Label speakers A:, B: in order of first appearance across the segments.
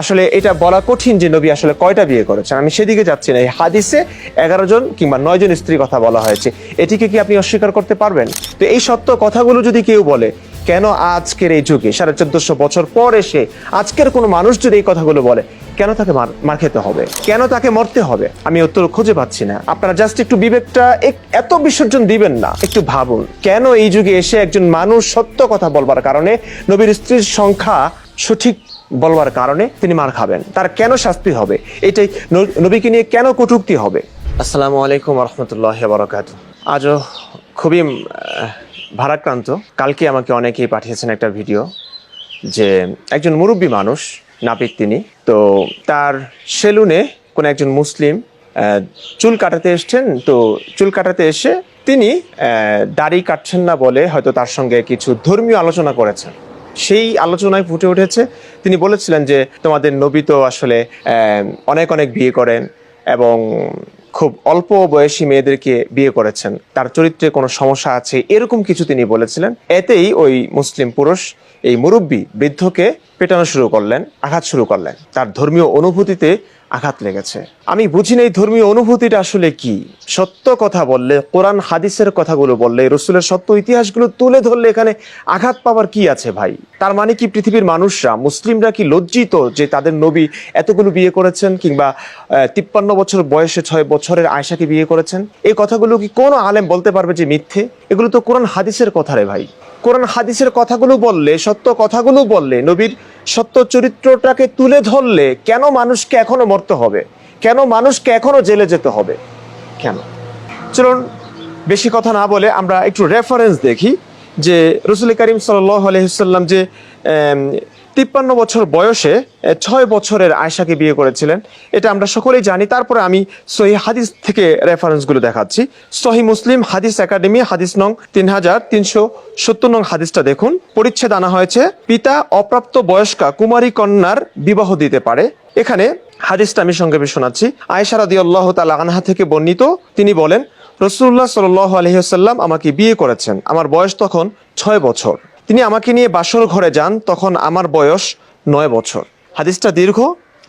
A: আসলে এটা বলা কঠিন যে নবী আসলে কয়টা বিয়ে করেছেন। আমি সেদিকে যাচ্ছি না। এই হাদিসে এগারো জন কিংবা নয় জন স্ত্রী কথা বলা হয়েছে। এটিকে কি আপনি অস্বীকার করতে পারবেন? তো এই সত্য কথাগুলো যদি কেউ বলে, কেন আজকের এই যুগে, সাড়ে চোদ্দশো বছর পর এসে আজকের কোনো মানুষ যদি এই কথাগুলো বলে, কেন তাকে মার খেতে হবে? কেন তাকে মরতে হবে? আমি উত্তর খুঁজে পাচ্ছি না। আপনারা জাস্ট একটু বিবেকটা এত বিসর্জন দিবেন না। একটু ভাবুন, কেন এই যুগে এসে একজন মানুষ সত্য কথা বলবার কারণে নবীর স্ত্রীর সংখ্যা সঠিক বলবার কারণে তিনি মার খাবেন। তার কেন শাস্তি হবে? এটাই নবীকে নিয়ে কেন কটূক্তি হবে? আসসালামু আলাইকুম রহমতুল্লাহ বরকাত আজও খুবই ভারাক্রান্ত। কালকে আমাকে অনেকেই পাঠিয়েছেন একটা ভিডিও যে একজন মুরব্বী মানুষ, নাপিত তিনি, তো তার সেলুনে কোন একজন মুসলিম চুল কাটাতে এসছেন, তো চুল কাটাতে এসে তিনি দাড়ি কাটছেন না বলে হয়তো তার সঙ্গে কিছু ধর্মীয় আলোচনা করেছেন। সেই আলোচনায় ফুটে উঠেছে। তিনি বলেছিলেন যে তোমাদের নবী তো আসলে অনেক অনেক বিয়ে করেন এবং খুব অল্প বয়সী মেয়েদেরকে বিয়ে করেছেন। তার চরিত্রে কোনো সমস্যা আছে এরকম কিছু তিনি বলেছিলেন। এতেই ওই মুসলিম পুরুষ, এই মুরব্বী বৃদ্ধকে পেটানো শুরু করলেন, আঘাত শুরু করলেন। তার ধর্মীয় অনুভূতিতে আঘাত লেগেছে। আমি বুঝি না এই ধর্মীয় অনুভূতিটা আসলে কি। সত্য কথা বললে, কোরআন, হাদিসের কথাগুলো বললে, রসুলের সত্য ইতিহাসগুলো তুলে ধরলে এখানে আঘাত পাওয়ার কি আছে ভাই? তার মানে কি পৃথিবীর মানুষরা, মুসলিমরা কি লজ্জিত যে তাদের নবী এতগুলো বিয়ে করেছেন কিংবা তিপ্পান্ন বছর বয়সে ছয় বছরের আয়সাকে বিয়ে করেছেন? এই কথাগুলো কি কোনো আলেম বলতে পারবে যে মিথ্যে? এগুলো তো কোরআন, হাদিসের কথা রে ভাই। কোরআন হাদিসের কথাগুলো বললে, সত্য কথাগুলো বললে, নবীর সত্য চরিত্রটাকে তুলে ধরলে কেন মানুষকে এখনও মরতে হবে? কেন মানুষকে এখনও জেলে যেতে হবে? কেন? চলুন, বেশি কথা না বলে আমরা একটু রেফারেন্স দেখি যে রসুল করিম সাল্লাম যে তিপ্পান্ন বছর বয়সে ছয় বছরের আয়সাকে বিয়ে করেছিলেন। এটা আমরা সকলেই জানি। তারপরে আমি সহি হাদিস থেকে রেফারেন্সগুলো দেখাচ্ছি। সহি মুসলিম, হাদিস একাডেমি, হাদিস নং তিন হাজার তিনশো সত্তর নং হাদিসটা দেখুন। পরিচ্ছেদ আনা হয়েছে, পিতা অপ্রাপ্ত বয়স্কা কুমারী কন্যার বিবাহ দিতে পারে। এখানে হাদিসটা আমি সংক্ষেপে শোনাচ্ছি। আয়েশা রাদিয়াল্লাহু তাআলা আনহা থেকে বর্ণিত, তিনি বলেন রসুল্লাহ সাল আলহিহাল্লাম আমাকে বিয়ে করেছেন। আমার বয়স তখন ছয় বছর। তিনি আমাকে নিয়ে বাসর ঘরে যান, তখন আমার বয়স নয় বছর। হাদিসটা দীর্ঘ,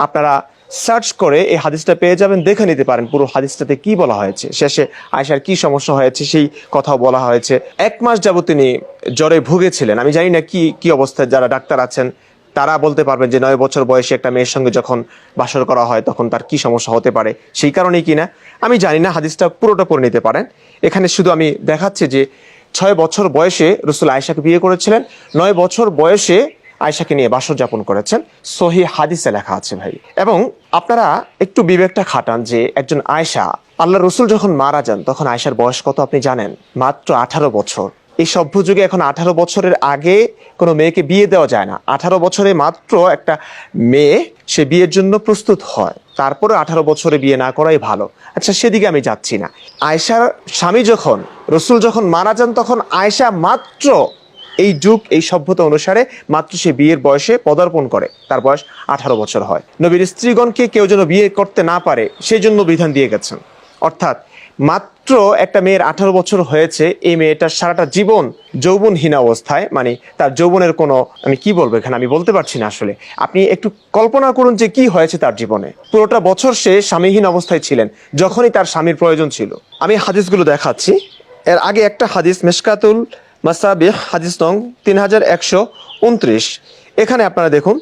A: আপনারা সার্চ করে এই হাদিসটা পেয়ে যাবেন, দেখে নিতে পারেন পুরো হাদিসটাতে কি বলা হয়েছে। শেষে আয়সার কি সমস্যা হয়েছে সেই কথাও বলা হয়েছে। এক মাস যাবত তিনি জ্বরে ভুগেছিলেন। আমি জানি না কি কি অবস্থায় যারা ডাক্তার আছেন, তারা বলতে পারবেন যে নয় বছর বয়সে একটা মেয়ের সঙ্গে যখন বাসর করা হয়, তখন তার কি সমস্যা হতে পারে, সেই কারণেই কিনা আমি জানি না, হাদিসটা পুরোটা পড়ে নিতে পারেন। এখানে শুধু আমি দেখাচ্ছি যে ছয় বছর বয়সে রসুল আয়সাকে বিয়ে করেছিলেন। নয় বছর বয়সে আয়সাকে নিয়ে বাসর যাপন করেছেন। সহি হাদিসে লেখা আছে ভাই। এবং আপনারা একটু বিবেকটা খাটান যে একজন আয়সা আল্লাহ রসুল যখন মারা যান, তখন আয়সার বয়স কত আপনি জানেন? মাত্র আঠারো বছর। এই সভ্য যুগে এখন আঠারো বছরের আগে কোনো মেয়েকে বিয়ে দেওয়া যায় না। আঠারো বছরে মাত্র একটা মেয়ে সে বিয়ের জন্য প্রস্তুত হয়। তারপরে আঠারো বছরে বিয়ে না করাই ভালো। আচ্ছা সেদিকে আমি যাচ্ছি না। আয়সার স্বামী যখন, রসুল যখন মারা যান, তখন আয়সা মাত্র এই যুগ, এই সভ্যতা অনুসারে মাত্র সে বিয়ের বয়সে পদার্পণ করে। তার বয়স আঠারো বছর হয়। নবীর স্ত্রীগণকে কেউ যেন বিয়ে করতে না পারে, সেই জন্য বিধান দিয়ে গেছেন। অর্থাৎ মাত্র একটা মেয়ের আঠারো বছর হয়েছে, এই মেয়েটার সারাটা জীবন যৌবনহীন অবস্থায় মানে তার যৌবনের কোনো, আমি কি বলব এখানে, আমি বলতে পারছি না আসলে। আপনি একটু কল্পনা করুন যে কি হয়েছে তার জীবনে। পুরোটা বছর সে স্বামীহীন অবস্থায় ছিলেন, যখনই তার স্বামীর প্রয়োজন ছিল। আমি হাদিসগুলো দেখাচ্ছি। এর আগে একটা হাদিস মেশকাতুল মাসাবিহ, হাদিস নং তিন হাজার একশো উনত্রিশ। এখানে আপনারা দেখুন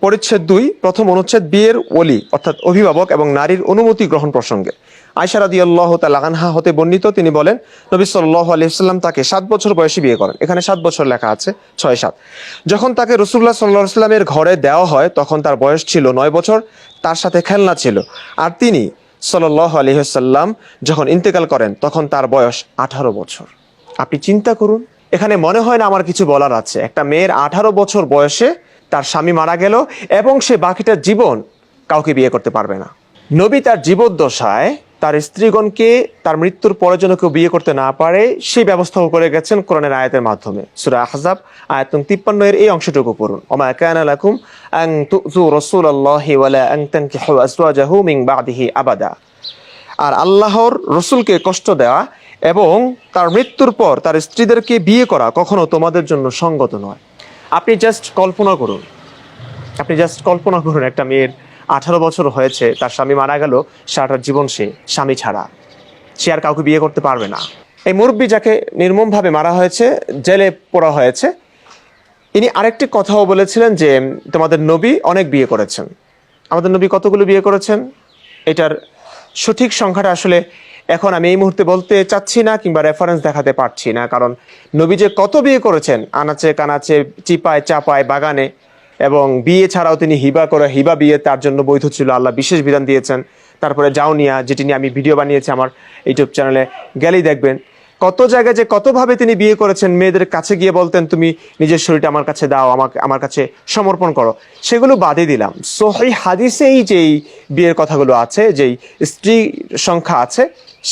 A: পরিচ্ছেদ দুই, প্রথম অনুচ্ছেদ বিয়ের ওলি, অর্থাৎ অভিভাবক এবং নারীর অনুমতি গ্রহণ প্রসঙ্গে। আয়সা রাদি আল্লাহ তালাগানহা হতে বর্ণিত, তিনি বলেন, নবী সাল্লাহ আলহিহাল্লাম তাকে সাত বছর বয়সে বিয়ে করেন। এখানে সাত বছর লেখা আছে, ছয় সাত। যখন তাকে রসুল্লাহ সাল্লাহ সাল্লামের ঘরে দেওয়া হয়, তখন তার বয়স ছিল নয় বছর, তার সাথে খেলনা ছিল। আর তিনি সাল্লাহ আলহিহাল্লাম যখন ইন্তেকাল করেন, তখন তার বয়স আঠারো বছর। আপনি চিন্তা করুন, এখানে মনে হয় না আমার কিছু বলার আছে। একটা মেয়ের আঠারো বছর বয়সে তার স্বামী মারা গেল এবং সে বাকিটার জীবন কাউকে বিয়ে করতে পারবে না। নবী তার জীবদ্দশায় তার স্ত্রীগণকে তার মৃত্যুর পরে যেন কেউ বিয়ে করতে না পারে সেই ব্যবস্থাও করে গেছেন কোরআনের আয়াতের মাধ্যমে। সুরা আহজাব, আয়াত নং 53 এর এই অংশটুকু পড়ুন। ওমা কানা লাকুম আন তুযু রাসূলুল্লাহি ওয়ালা আন তানকিহু আজওয়াজাহু মিন বাদিহি আবাদা। আর আল্লাহর রসুলকে কষ্ট দেওয়া এবং তার মৃত্যুর পর তার স্ত্রীদেরকে বিয়ে করা কখনো তোমাদের জন্য সঙ্গত নয়। আপনি জাস্ট কল্পনা করুন। আপনি জাস্ট কল্পনা করুন, একটা মেয়ের আঠারো বছর হয়েছে, তার স্বামী মারা গেল সারাটার জীবন সে স্বামী ছাড়া। সে আর কাউকে বিয়ে করতে পারবে না। এই মুরব্বী যাকে নির্মমভাবে মারা হয়েছে, জেলে পড়া হয়েছে, ইনি আরেকটি কথাও বলেছিলেন যে, তোমাদের নবী অনেক বিয়ে করেছেন। আমাদের নবী কতগুলো বিয়ে করেছেন? এটার সঠিক সংখ্যাটা আসলে এখন আমি এই মুহূর্তে বলতে চাচ্ছি না কিংবা রেফারেন্স দেখাতে পারছি না, কারণ নবী যে কত বিয়ে করেছেন, আনাচে কানাচে, চিপায় চাপায় বাগানে, এবং বিয়ে ছাড়াও তিনি হিবা করে হিবা বিয়ে তার জন্য বৈধ ছিল, আল্লাহ বিশেষ বিধান দিয়েছেন। তারপরে জাউনিয়া, যেটি নিয়ে আমি ভিডিও বানিয়েছি আমার ইউটিউব চ্যানেলে গেলেই দেখবেন। কত জায়গায় যে কতভাবে তিনি বিয়ে করেছেন, মেয়েদের কাছে গিয়ে বলতেন, তুমি নিজের শরীরটা আমার কাছে দাও, আমাকে, আমার কাছে সমর্পণ করো। সেগুলো বাদে দিলাম। সোহাই হাদিসেই যেই বিয়ের কথাগুলো আছে, যেই স্ত্রী সংখ্যা আছে,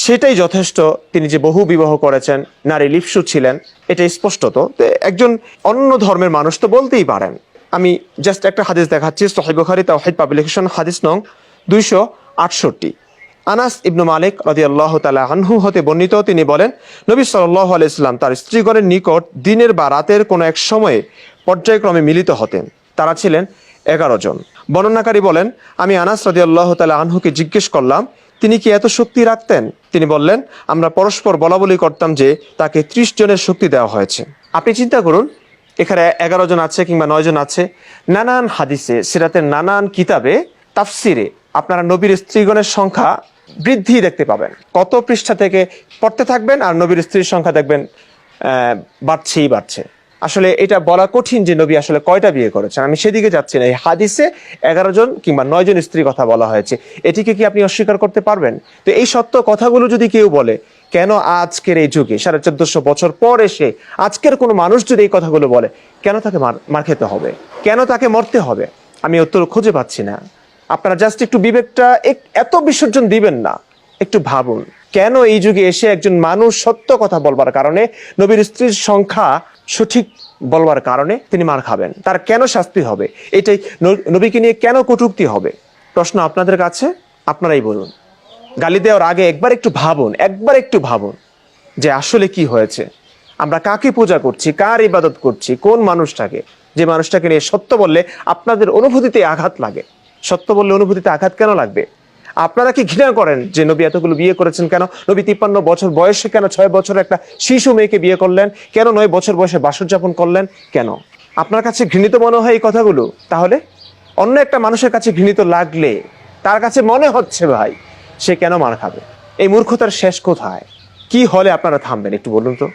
A: সেটাই যথেষ্ট। তিনি যে বহু বিবাহ করেছেন, নারী লিপসু ছিলেন এটা স্পষ্টত তো। একজন অন্য ধর্মের মানুষ তো বলতেই পারেন। আমি জাস্ট একটা হাদিস দেখাচ্ছি সোহাই বুখারি তাওহিদ পাবলিকেশন হাদিস নং দুইশো আটষট্টি। আনাস ইবনু মালিক তাআলা আনহু হতে বর্ণিত, তিনি বলেন, নবী সাল্লাল্লাহু আলাইহি সাল্লাম তার স্ত্রীগণের নিকট দিনের বা রাতের কোনো এক সময়ে পর্যায়ক্রমে মিলিত হতেন। তারা ছিলেন এগারো জন। বর্ণনাকারী বলেন, আমি আনাস রাদিয়াল্লাহু তাআলা আনহুকে জিজ্ঞেস করলাম, তিনি কি এত শক্তি রাখতেন? তিনি বললেন, আমরা পরস্পর বলা বলি করতাম যে তাকে ত্রিশ জনের শক্তি দেওয়া হয়েছে। আপনি চিন্তা করুন, এখানে এগারো জন আছে কিংবা নয় জন আছে, নানান হাদিসে, সিরাতের নানান কিতাবে তাফসিরে আপনারা নবীর স্ত্রীগণের সংখ্যা বৃদ্ধি দেখতে পাবেন। কত পৃষ্ঠা থেকে পড়তে থাকবেন আর নবীর স্ত্রীর সংখ্যা দেখবেন বাড়ছেই বাড়ছে। আসলে এটা বলা কঠিন যে নবী আসলে কয়টা বিয়ে করেছেন। আমি সেদিকে যাচ্ছি না। এই হাদিসে এগারো জন কিংবা নয় জন স্ত্রী কথা বলা হয়েছে। এটিকে কি আপনি অস্বীকার করতে পারবেন? তো এই সত্য কথাগুলো যদি কেউ বলে, কেন আজকের এই যুগে, সাড়ে চোদ্দশো বছর পর এসে আজকের কোনো মানুষ যদি এই কথাগুলো বলে, কেন তাকে মার মার খেতে হবে? কেন তাকে মরতে হবে? আমি উত্তর খুঁজে পাচ্ছি না। আপনারা জাস্ট একটু বিবেকটা এত বিসর্জন দিবেন না। একটু ভাবুন, কেন এই যুগে এসে একজন মানুষ সত্য কথা বলবার কারণে, নবীর স্ত্রীর সংখ্যা সঠিক বলবার কারণে তিনি মার খাবেন? তার কেন শাস্তি হবে? এটাই নবীকে নিয়ে কেন কটূক্তি হবে? প্রশ্ন আপনাদের কাছে? আপনারাই বলুন। গালি দেওয়ার আগে একবার একটু ভাবুন, একবার একটু ভাবুন যে আসলে কি হয়েছে। আমরা কাকে পূজা করছি, কার ইবাদত করছি, কোন মানুষটাকে? যে মানুষটাকে নিয়ে সত্য বললে আপনাদের অনুভূতিতে আঘাত লাগে। সত্য বললে অনুভূতিতে আঘাত কেন লাগবে? আপনারা কি ঘৃণা করেন যে নবী এতগুলো বিয়ে করেছেন কেন? নবী তিপ্পান্ন বছর বয়সে কেন ছয় বছর একটা শিশু মেয়েকে বিয়ে করলেন? কেন নয় বছর বয়সে বাসর যাপন করলেন? কেন? আপনার কাছে ঘৃণিত মনে হয় এই কথাগুলো? তাহলে অন্য একটা মানুষের কাছে ঘৃণিত লাগলে তার কাছে মনে হচ্ছে ভাই, সে কেন মার খাবে? এই মূর্খতার শেষ কোথায়? কি হলে আপনারা থামবেন? একটু বলুন তো।